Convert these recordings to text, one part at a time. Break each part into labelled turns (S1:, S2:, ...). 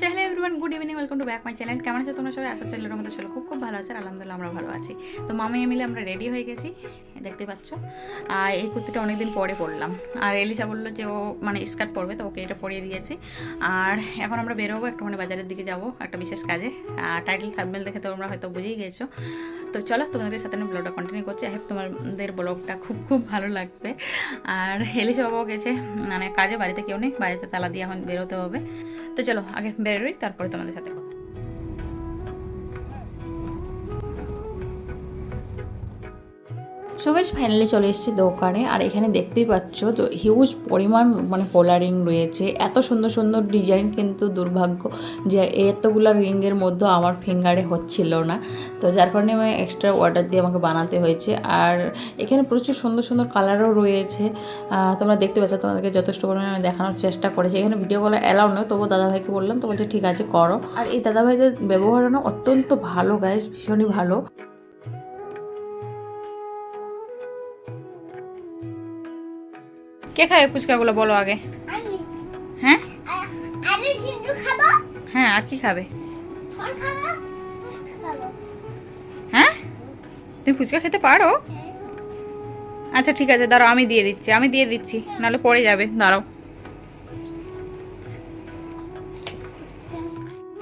S1: Hello everyone good evening welcome to back my channel কেমন আছে তোমরা সবাই? আসার চ্যানেলের মধ্যে চলো খুব খুব ভালো আছে, আলহামদুলিল্লাহ আমরা ভালো আছি। তো মামি মিলে আমরা রেডি হয়ে গেছি, দেখতে পাচ্ছ? আর এই কুর্তিটা অনেকদিন পরে পড়লাম আর এলিসা বলল যে ও মানে স্কার্ট পরবে, তো ওকে এটা পরিয়ে দিয়েছি। আর এখন আমরা বেরোবো, একটুখানি বাজারের দিকে যাব, একটা বিশেষ কাজে। আর টাইটেল থাকবেল দেখে তো তোমরা হয়তো বুঝেই গেছো। তো চলো, তোমাদের সাথে আমি ব্লগটা কন্টিনিউ করছি। আই হোপ তোমাদের ব্লগটা খুব খুব ভালো লাগবে। আর হেলিশ বাবাও গেছে মানে কাজে বাড়িতে কেউ নেই, বাড়িতে তালা দিয়ে এখন বেরোতে হবে। তো চলো, আগে বেরোই, তারপরে তোমাদের সাথে
S2: সো ফাইনালি চলে এসেছি দোকানে। আর এখানে দেখতেই পাচ্ছ, তো হিউজ পরিমাণ মানে পোলারিং রয়েছে। এত সুন্দর সুন্দর ডিজাইন কিন্তু দুর্ভাগ্য যে এতগুলো রিংয়ের মধ্যে আমার ফিঙ্গারে হচ্ছিল না। তো যার কারণে আমি এক্সট্রা অর্ডার দিয়ে আমাকে বানাতে হয়েছে। আর এখানে প্রচুর সুন্দর সুন্দর কালারও রয়েছে। তোমরা দেখতে পাচ্ছ, তোমাদেরকে যথেষ্ট পরিমাণে আমি দেখানোর চেষ্টা করেছি। এখানে ভিডিও কলে অ্যালাউ নয় তবুও দাদাভাইকে বললাম, তো বলছে, ঠিক আছে, করো। আর এই দাদাভাইদের ব্যবহার না অত্যন্ত ভালো গাইস ভীষণই ভালো।
S1: কে খাবে ফুচকাগুলো বলো আগে? হ্যাঁ? হ্যাঁ আর কি খাব। হ্যাঁ? তুমি ফুচকা খেতে পারো? আচ্ছা ঠিক আছে দাঁড়াও আমি দিয়ে দিচ্ছি আমি দিয়ে দিচ্ছি নাহলে পড়ে যাবে দাঁড়াও।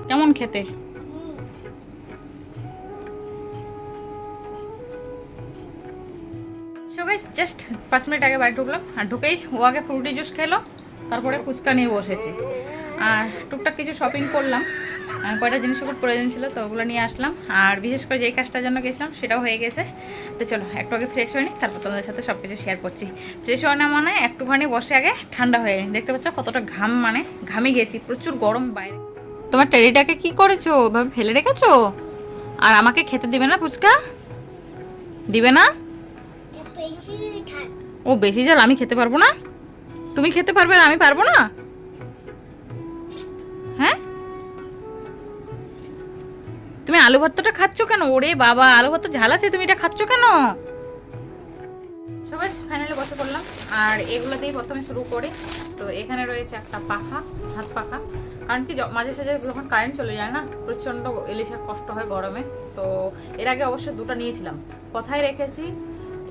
S1: কেমন খেতে? গাইস জাস্ট পাঁচ মিনিট আগে বাড়ি ঢুকলাম, আর ঢুকেই ও আগে ফ্রুটি জুস খেলো, তারপরে ফুচকা নিয়ে বসেছি। আর টুকটাক কিছু শপিং করলাম কয়টা জিনিস ওপর প্রয়োজন ছিল তো ওগুলো নিয়ে আসলাম, আর বিশেষ করে যেই কাজটার জন্য গেছিলাম সেটাও হয়ে গেছে। তো চলো, একটু আগে ফ্রেশ হয়ে নিই তারপর তোমাদের সাথে সব কিছু শেয়ার করছি। ফ্রেশ হওয়া না মানে একটুখানি বসে আগে ঠান্ডা হয়ে দেখতে পাচ্ছ কতটা ঘাম মানে ঘামে গেছি, প্রচুর গরম বাইরে। তোমার টেরিটাকে কি করেছ? ভাবে ফেলে রেখেছো? আর আমাকে খেতে দিবে না ফুচকা? দিবে না? ও, বেশি ঝাল আমি খেতে পারব না? তুমি খেতে পারবে আর আমি পারব না? হ্যাঁ? তুমি আলু ভর্তাটা খাচ্ছ কেন? ওরে বাবা, আলু ভর্তা ঝাল আছে, তুমি এটা খাচ্ছ কেন? সবাই ফাইনালি বসে পড়লাম। আর এগুলো দিয়ে প্রথমে শুরু করি। তো এখানে রয়েছে একটা পাখা হাত পাখা। কারণ কি মাঝে সাঝে যখন কারেন্ট চলে যায় না, প্রচণ্ড ইলিশের কষ্ট হয় গরমে। তো এর আগে অবশ্যই দুটো নিয়েছিলাম। কোথায় রেখেছি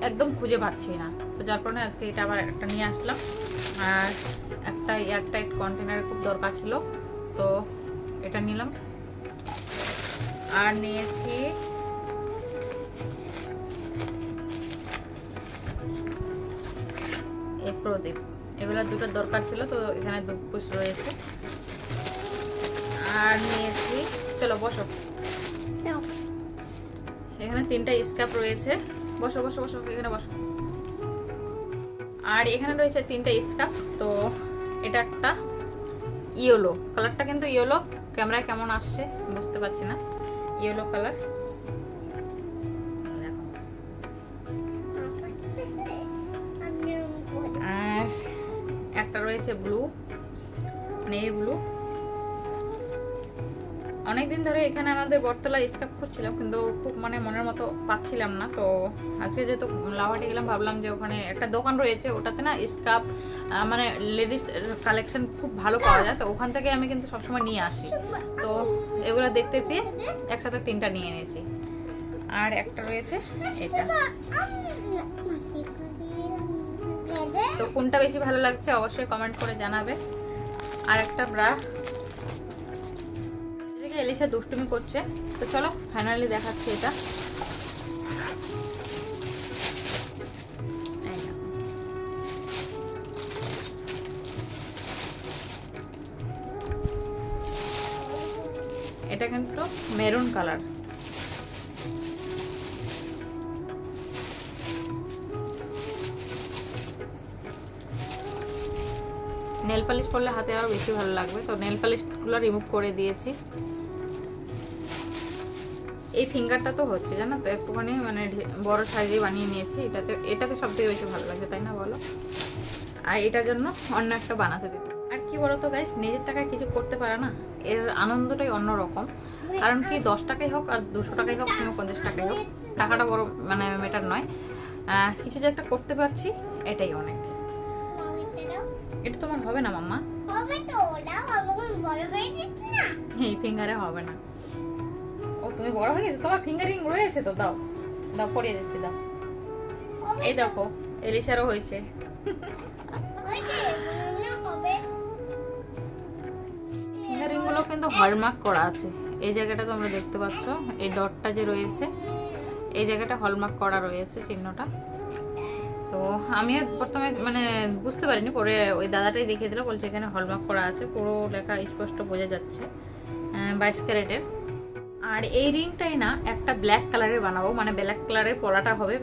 S1: একদম খুঁজে পাচ্ছি না। তো যার কারণে আজকে এটা আবার একটা নিয়ে আসলাম। আর একটা এয়ারটাইট কন্টেনারের খুব দরকার ছিল। তো এটা নিলাম। আর নিয়েছি এই প্রদীপ। এগুলো দুটো দরকার ছিল তো এখানে দু পিস রয়েছে। আর নিয়েছি চলো বসো। এখানে তিনটা স্কাপ রয়েছে। বসো বসো বসো, এখানে বসো। আর এখানে রয়েছে তিনটা স্কার্ফ, তো এটা একটা ইয়েলো। কালারটা কিন্তু ইয়েলো। ক্যামেরায় কেমন আসছে বুঝতে পারছি না। Yellow colour. আর একটা রয়েছে ব্লু নেভি ব্লু। অনেকদিন ধরে এখানে আমাদের বটতলা স্কাপ খুঁজছিলাম কিন্তু খুব মানে মনের মতো পাচ্ছিলাম না। তো আজকে যেহেতু লাভাটি গেলাম, ভাবলাম যে ওখানে একটা দোকান রয়েছে, ওটাতে না স্কাপ মানে লেডিস কালেকশন খুব ভালো পাওয়া যায়। তো ওখান থেকে আমি কিন্তু সবসময় নিয়ে আসি। তো এগুলো দেখতে পেয়ে একসাথে তিনটা নিয়ে এনেছি আর একটা রয়েছে, এটা। তো কোনটা বেশি ভালো লাগছে অবশ্যই কমেন্ট করে জানাবে। আর একটা ব্রা এদিকে এলিসা দুষ্টুমি করছে, তো চলো ফাইনালি দেখাচ্ছি এটা। এটা কিন্তু মেরুন কালার। নেল পালিশ করলে হাতে আরও বেশি ভালো লাগবে, তো নেল পালিশগুলো রিমুভ করে দিয়েছি। এই ফিঙ্গারটা তো হচ্ছে জানো তো? একটুখানি মানে বড় সাইজে বানিয়ে নিয়েছি। এটাতে এটাতে সব থেকে বেশি ভালো লাগছে তাই না বলো? আর এটার জন্য অন্য একটা বানাতে দেবো। আর কি বলতো গাইস নিজের টাকায় কিছু করতে পারে না। এর আনন্দটাই অন্যরকম। কারণ কি দশ টাকাই হোক আর দুশো টাকাই হোক কিংবা পঞ্চাশ টাকাই হোক টাকাটা বড় মানে ম্যাটার নয়। কিছু যে একটা করতে পারছি এটাই অনেক। এটা তোমার হবে না মাম্মা? এই ফিঙ্গারে হবে না। তুমি বড় হয়ে গেছো, তোমার ফিঙ্গারিং রয়েছে তো, দাও দাও, পরিয়ে দিচ্ছি, দাও। এই দেখো, এলিশারও হয়েছে।
S3: ওই যে মনে হবে
S1: ফিঙ্গারিংগুলো কিন্তু হলমার্ক করা আছে। এই জায়গাটা তোমরা দেখতে পাচ্ছ, এই ডটটা যে রয়েছে, এই জায়গাটা হলমার্ক করা রয়েছে চিহ্নটা। তো আমি প্রথমে মানে বুঝতে পারিনি, পরে ওই দাদাটাই দেখিয়ে দিল, বলছে এখানে হলমার্ক করা আছে, পুরো লেখা স্পষ্ট বোঝা যাচ্ছে বাইশ ক্যারেটের। আর এই রিংটাই না একটা ব্ল্যাক কালারের বানাবো মানে ব্ল্যাক কালারের পলাটা হবে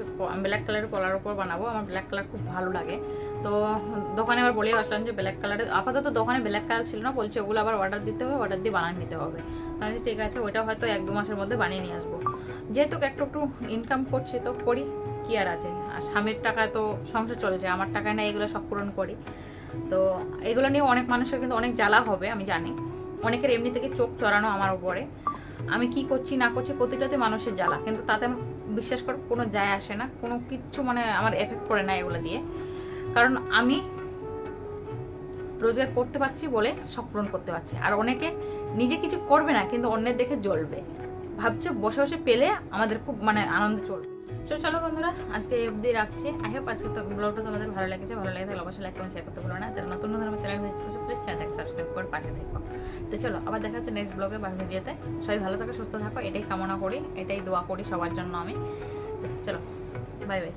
S1: ব্ল্যাক কালারের পলার উপর বানাবো, আমার ব্ল্যাক কালার খুব ভালো লাগে। তো দোকানে আবার বলেই আসলাম যে ব্ল্যাক কালারের আপাতত দোকানে ব্ল্যাক কালার ছিল না, বলছে ওগুলো আবার অর্ডার দিতে হবে অর্ডার দিয়ে বানিয়ে নিতে হবে। তাহলে ঠিক আছে, ওইটা হয়তো এক দু মাসের মধ্যে বানিয়ে নিয়ে আসব। যেহেতু একটু একটু ইনকাম করছি, তো করি, কি আর আছে? আর স্বামীর টাকা তো সংসার চলছে, আমার টাকায় না এগুলো সব পূরণ করি। তো এগুলো নিয়ে অনেক মানুষের কিন্তু অনেক জ্বালা হবে, আমি জানি। অনেকের এমনি থেকে চোখ চড়ানো আমার উপরে। আমি কি করছি, না করছি, প্রতিটাতে মানুষের জ্বালা। কিন্তু তাতে আমার বিশ্বাস করে, কোনো যায় আসে না, কোনো কিচ্ছু মানে আমার এফেক্ট করে না এগুলো দিয়ে। কারণ আমি রোজগার করতে পারছি বলে সব পূরণ করতে পারছি। আর অনেকে নিজে কিছু করবে না, কিন্তু অন্যের দেখে জ্বলবে। ভাবছে, বসে বসে পেলে আমাদের খুব মানে আনন্দ চলবে। তো চলো বন্ধুরা, আজকে অবধি রাখছি। আই হোপ আজকে তো ব্লগটা তোমাদের ভালো লেগেছে। ভালো লাগে তাহলে অবশ্যই লাইক কমেন্ট শেয়ার করতে ভুলো না। যারা নতুন নতুন আমার চ্যানেল করছে প্লিজ চ্যানেলটাকে সাবস্ক্রাইব করে পাশে থাকো। তো চলো, আবার দেখা হচ্ছে নেক্সট ব্লগে বা ভিডিওতে সবাই ভালো থাকো, সুস্থ থাকো। এটাই কামনা করি, এটাই দোয়া করি সবার জন্য আমি। চলো বাই বাই